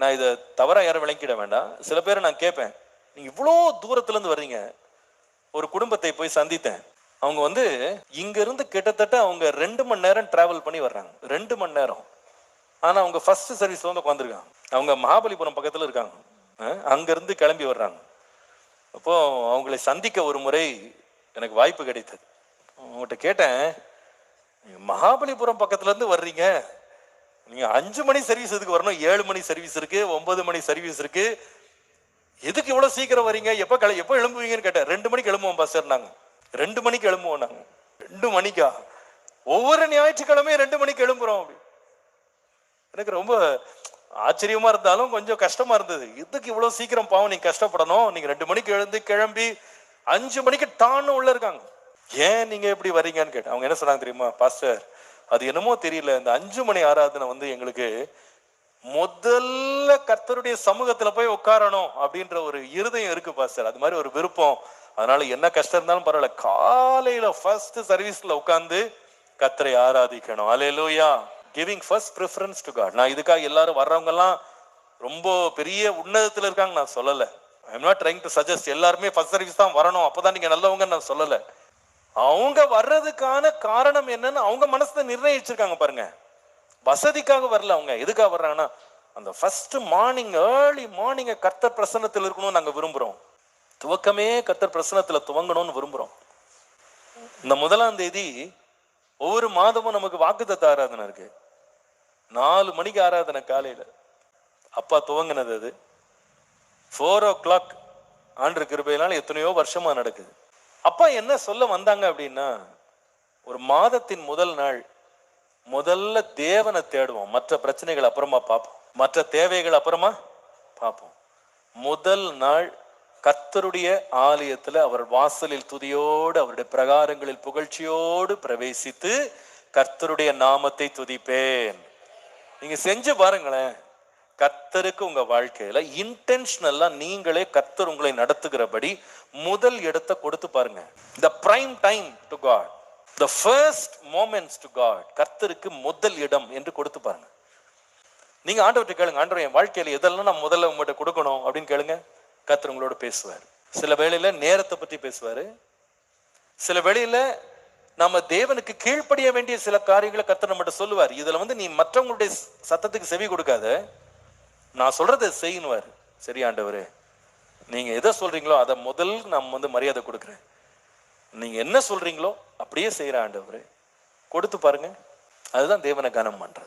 நான் இதை தவறாக யாரும் விளங்கிட வேண்டாம். சில பேரை நான் கேட்பேன் நீங்க இவ்வளோ தூரத்துலேருந்து வர்றீங்க. ஒரு குடும்பத்தை போய் சந்தித்தேன். அவங்க வந்து இங்கேருந்து கிட்டத்தட்ட அவங்க ரெண்டு மணி நேரம் டிராவல் பண்ணி வர்றாங்க. ரெண்டு மணி நேரம். ஆனால் அவங்க ஃபர்ஸ்ட் சர்வீஸ் வந்து உட்காந்துருக்காங்க அவங்க மகாபலிபுரம் பக்கத்தில் இருக்காங்க. அங்கேருந்து கிளம்பி வர்றாங்க. அப்போ அவங்களை சந்திக்க ஒரு முறை எனக்கு வாய்ப்பு கிடைத்தது. அவங்ககிட்ட கேட்டேன் மகாபலிபுரம் பக்கத்துலேருந்து வர்றீங்க. நீங்க அஞ்சு மணி சர்வீஸ் எதுக்கு வரணும்? ஏழு மணி சர்வீஸ் இருக்கு ஒன்பது மணி சர்வீஸ் இருக்கு. எதுக்கு இவ்வளவு சீக்கிரம் வரீங்க? எப்ப கிள எப்போ எழும்புவீங்கன்னு கேட்டேன். ரெண்டு மணிக்கு எழும்புவோம் பாஸ்டர் நாங்க ரெண்டு மணிக்கு எழும்புவோம் நாங்க. ரெண்டு மணிக்கா? ஒவ்வொரு ஞாயிற்றுக்கிழமையும் ரெண்டு மணிக்கு எழும்புறோம் அப்படி. எனக்கு ரொம்ப ஆச்சரியமா இருந்தாலும் கொஞ்சம் கஷ்டமா இருந்தது. இதுக்கு இவ்வளவு சீக்கிரம் பாவம்? நீங்க கஷ்டப்படணும். நீங்க ரெண்டு மணிக்கு எழுந்து கிளம்பி அஞ்சு மணிக்கு டான்னு உள்ள இருக்காங்க. ஏன் நீங்க எப்படி வரீங்கன்னு கேட்டேன். அவங்க என்ன சொன்னாங்க தெரியுமா பாஸ்டர் அது என்னமோ தெரியல. இந்த அஞ்சு மணி ஆராதனை வந்து எங்களுக்கு முதல்ல கர்த்தருடைய சமூகத்துல போய் உட்காரணும் அப்படின்ற ஒரு இருதயம் இருக்கு பாஸ்டர். அது மாதிரி ஒரு விருப்பம். அதனால என்ன கஷ்டம் இருந்தாலும் பரவாயில்ல. காலையில ஃபர்ஸ்ட் சர்வீஸ்ல உட்காந்து கர்த்தரை ஆராதிக்கணும். Hallelujah giving first preference to God நான் இதுக்காக எல்லாரும் வர்றவங்க எல்லாம் ரொம்ப பெரிய உன்னதத்துல இருக்காங்க நான் சொல்லலை. I am not trying to suggest எல்லாருமே ஃபர்ஸ்ட் சர்வீஸ் தான் வரணும். அப்பதான் நீங்க நல்லவங்க நான் சொல்லலை. அவங்க வர்றதுக்கான காரணம் என்னன்னு அவங்க மனசுல நிர்ணயிச்சிருக்காங்க பாருங்க. வசதிக்காக வரல அவங்க. எதுக்காக வர்றாங்கன்னா அந்த ஃபர்ஸ்ட் மார்னிங் ஏர்லி மார்னிங் கர்த்தர் பிரசன்னத்தில் இருக்கணும்னு நாங்க விரும்புறோம். துவக்கமே கர்த்தர் பிரசனத்துல துவங்கணும்னு விரும்புறோம். இந்த முதலாம் தேதி ஒவ்வொரு மாதமும் நமக்கு வாக்குத்தத்த ஆராதனை இருக்கு. நாலு மணிக்கு ஆராதனை காலையில. அப்பா துவங்கினது அது. ஃபோர் ஓ கிளாக் ஆண்டு கிருபையினால எத்தனையோ வருஷமா நடக்குது. அப்பா என்ன சொல்ல வந்தாங்க அப்படின்னா ஒரு மாதத்தின் முதல் நாள் முதல்ல தேவனை தேடுவோம். மற்ற பிரச்சனைகள் அப்புறமா பார்ப்போம். மற்ற தேவைகள் அப்புறமா பார்ப்போம். முதல் நாள் கர்த்தருடைய ஆலயத்துல அவர் வாசலில் துதியோடு அவருடைய பிரகாரங்களில் புகழ்ச்சியோடு பிரவேசித்து கர்த்தருடைய நாமத்தை துதிப்பேன். நீங்க செஞ்சு பாருங்களேன். கத்தருக்கு உங்க வாழ்க்கையில இன்டென்ஷனல்லா நீங்களே கத்தர் உங்களை நடத்துகிறபடி முதல் இடத்தை கொடுத்து பாருங்க. The prime time to God the first moments to God கத்தருக்கு முதல் இடம் என்று கொடுத்து பாருங்க. நீங்க ஆண்டவர்கிட்ட கேளுங்க ஆண்டவர் என் வாழ்க்கையில எதெல்லாம் நான் முதல்ல உங்கள்கிட்ட கொடுக்கணும்? அப்படின்னு கேளுங்க. கத்தர் உங்களோட பேசுவார். சில வேளையில நேரத்தை பற்றி பேசுவாரு. சில வேளையில நம்ம தேவனுக்கு கீழ்ப்படிய வேண்டிய சில காரியங்களை கத்தர் நம்மகிட்ட சொல்லுவார். இதுல வந்து நீ மற்றவங்களுடைய சத்தத்துக்கு செவி கொடுக்காத. நான் சொல்றதை செய்யணுவார் சரி ஆண்டவரே நீங்க எதை சொல்றீங்களோ அதை முதல் நான் வந்து மரியாதை கொடுக்குறேன். நீங்க என்ன சொல்றீங்களோ அப்படியே செய்யற ஆண்டவரே. கொடுத்து பாருங்க. அதுதான் தேவனை கனம் பண்றது.